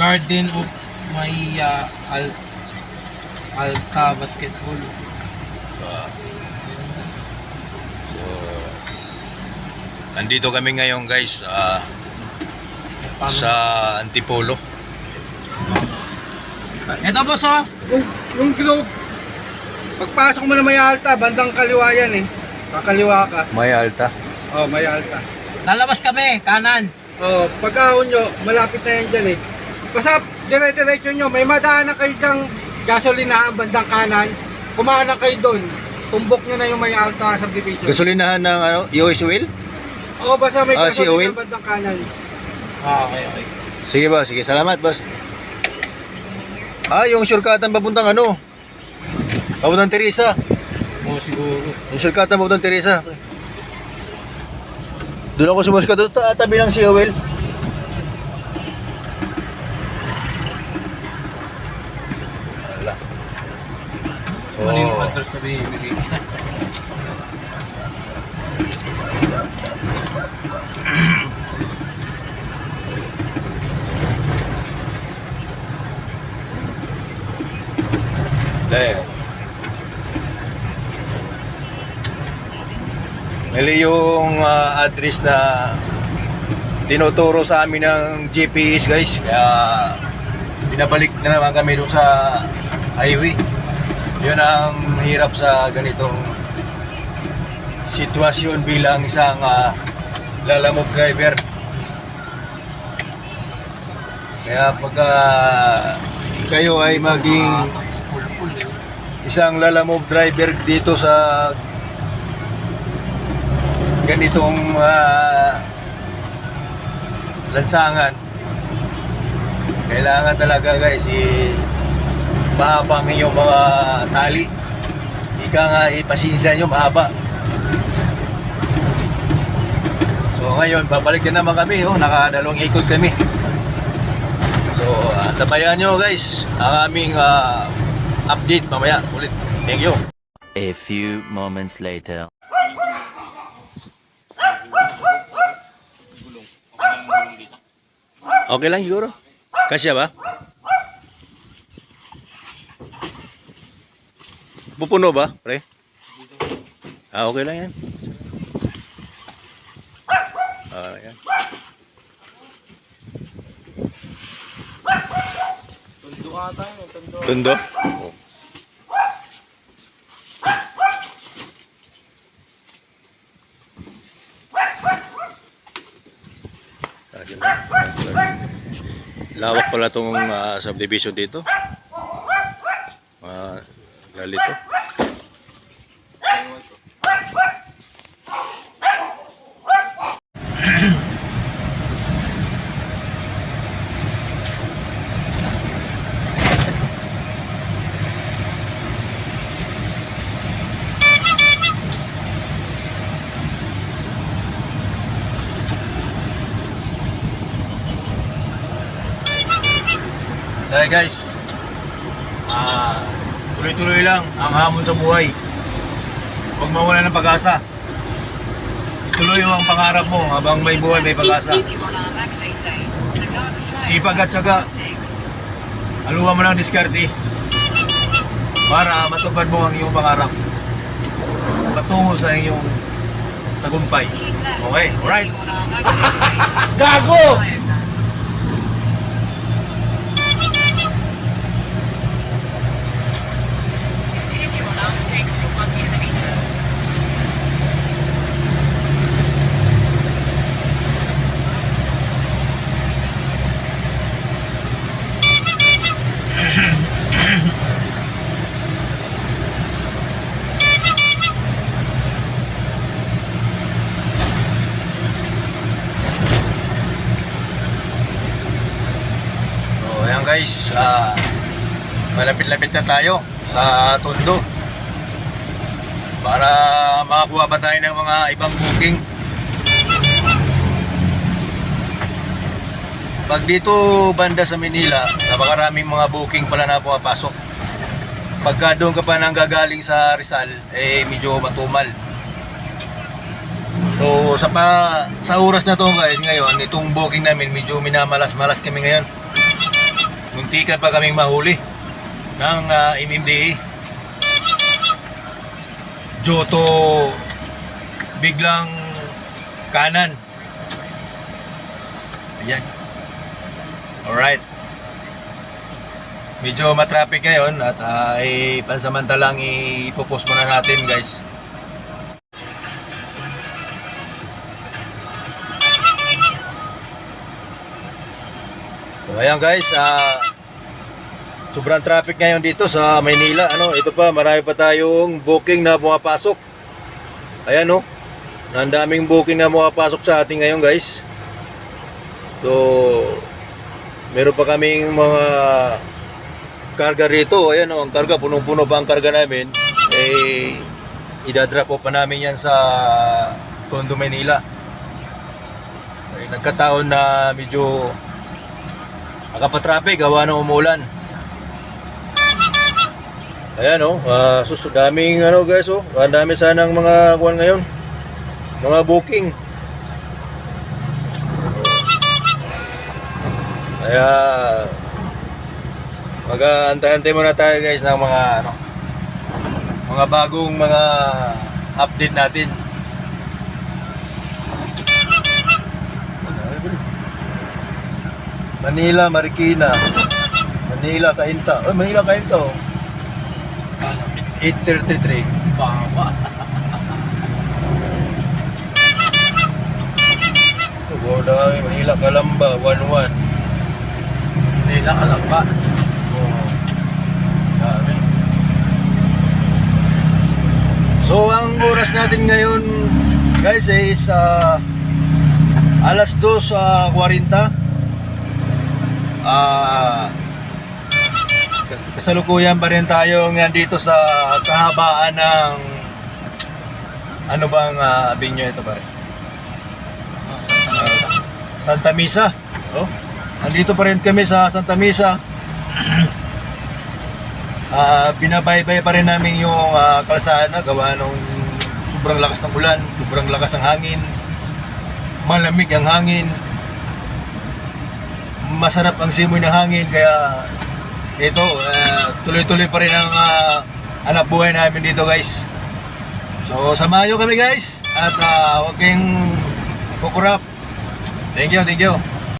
Garden of Maya Al Alta Basketball. Ah. so, nandito kami ngayon guys ah, Paano? sa Antipolo. Ito boss oh. Yung, yung globe, pagpasok mo na may alta, bandang kaliwa yan eh. Kakaliwa ka. May alta. Oh, may alta. Lalabas kami, kanan. Oh, pagkahon nyo, malapit na yan dyan eh. Basta dire-diretso nyo, may madaanan kayo dyang gasolinahan bandang kanan. Kumanan kayo doon. Tumbok nyo na yung may alta subdivision. Gasolinahan ng ano, US Oil? Oo, basta may Ah, si gasolinahan bandang kanan. Ah, okay, okay. Sige ba, sige. Salamat, boss. Ah, yung shortcutan papuntang ano? Papuntang Teresa. Oo, siguro. Yung shortcutan papuntang Teresa. Doon ako sumuskat doon, ta- tabi ng si Oil. So, Ano yung address na binibigay? Dahil. Mali yung ah, address na tinuturo sa amin ng GPS guys. Kaya binabalik na naman kami doon sa highway. Yun ang hirap sa ganitong sitwasyon bilang isang ah, lalamog driver. Kaya pagka kayo ay maging isang lalamove driver dito sa ganitong ah, lansangan kailangan talaga guys i mahaba ang inyong mga tali ika nga ipasinsya nyo mahaba so ngayon babalik na naman kami oh, nakadalawang ikot kami so uh, tabayan nyo guys ang aming ah, update mamaya ulit. Thank you. A few moments later. Okay lang siguro. Kasya ba? Pupuno ba, pre? Ah, okay lang yan. Ah, yan. Tundo ata yun, tundo. Tundo? Oh. Lawak pala itong ah, subdivision dito. Ah, galito. Dahil guys, ah, tuloy-tuloy lang ang hamon sa buhay. Huwag mawala ng pag-asa. Tuloy ang pangarap mo habang may buhay, may pag-asa. Sipag at syaga. Aluwa mo ng diskarte para matupad mo ang iyong pangarap. Patungo sa iyong tagumpay. Okay, alright? Gago! Continue on R6 for one kilometer. So, ayan guys, ah, malapit-lapit na tayo sa Tondo. Para makakuha ba tayo ng mga ibang booking. Pag dito banda sa Manila, napakaraming mga booking pala na pumapasok. Pagka doon ka pa nang gagaling sa Rizal, eh medyo matumal. So sa pa, sa oras na to guys ngayon, itong booking namin medyo minamalas-malas kami ngayon. muntikan pa kaming mahuli ng ah, MMDA. Joto biglang kanan. Ayan. Alright. Medyo matraffic ngayon at ah, ay pansamantalang ipopost muna natin guys. So ayan guys, ah sobrang traffic ngayon dito sa Maynila. Ano, ito pa, marami pa tayong booking na pumapasok. Ayan no. Ang daming booking na pumapasok sa ating ngayon guys. So meron pa kaming mga karga rito. Ayan o, ang karga, punong-puno pa ang karga namin. Eh, idadrop off pa namin yan sa Tondo, Manila. Eh, nagkataon na medyo nakapatraffic, gawa ng umulan. Ayan o, uh, sus, daming ano guys o, ang dami sanang mga kuwan ngayon. Mga booking. Kaya mag-antay-antay muna tayo guys ng mga ano mga bagong mga update natin. Manila, Marikina. Manila, Cainta. Oh, Manila, Cainta. Oh. 833. Baba. Oh, dami. Manila, Calamba, 11. Nila ka lang ba? Oh. Dami. So, ang oras natin ngayon, guys, is ah, alas 2 sa 40. Ah, kasalukuyan pa rin tayo nandito sa kahabaan ng ano bang uh, avenue ito pare? Santa Misa. Oh. Andito pa rin kami sa Santa Misa. Ah, binabaybay pa rin namin yung ah, kalsada gawa nung sobrang lakas ng ulan, sobrang lakas ng hangin. Malamig ang hangin. Masarap ang simoy ng hangin kaya ito ah, tuloy-tuloy pa rin ang ah, anak buhay namin dito guys. So samahan nyo kami guys at uh, huwag kayong kukurap. Thank you, thank you.